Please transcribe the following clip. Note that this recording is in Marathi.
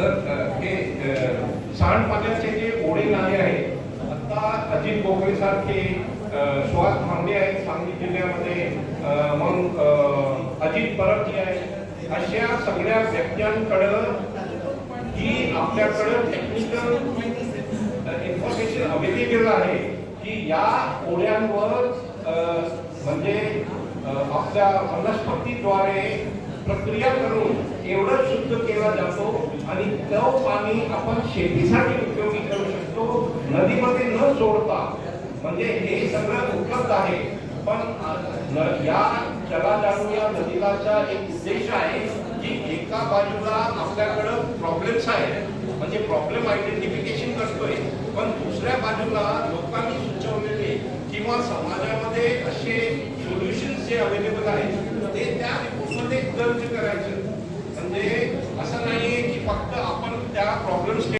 तर हे सांडपाण्याचे जे ओढे नाले आहेत आता अजित गोखले सारखे सुहास भांडे आहेत सांगली जिल्ह्यामध्ये मग अजित परब जे आहे अशा सगळ्या व्यक्त्यांकडं ही आपल्याकडं टेक्निकल इन्फॉर्मेशन अवेलेबल आहे की या ओढ्यांवर म्हणजे आपल्या वनस्पतीद्वारे प्रक्रिया करून एवढं शुद्ध केला जातो आणि तो पाणी आपण शेतीसाठी उपयोगी करू शकतो नदीमध्ये न सोडता. म्हणजे हे सगळं उपलब्ध आहे. पण या जलाजारू या नदीलाचा एक उद्देश आहे की एका बाजूला आपल्याकडं प्रॉब्लेम्स आहेत. म्हणजे प्रॉब्लेम आयडेंटिफिकेशन करतोय. पण दुसऱ्या बाजूला लोकांनी सुचवलेले किंवा समाजामध्ये असे सोल्युशन्स जे अवेलेबल आहेत ते त्या रिपोर्टमध्ये दर्ज करायचं. म्हणजे असं नाही pelos que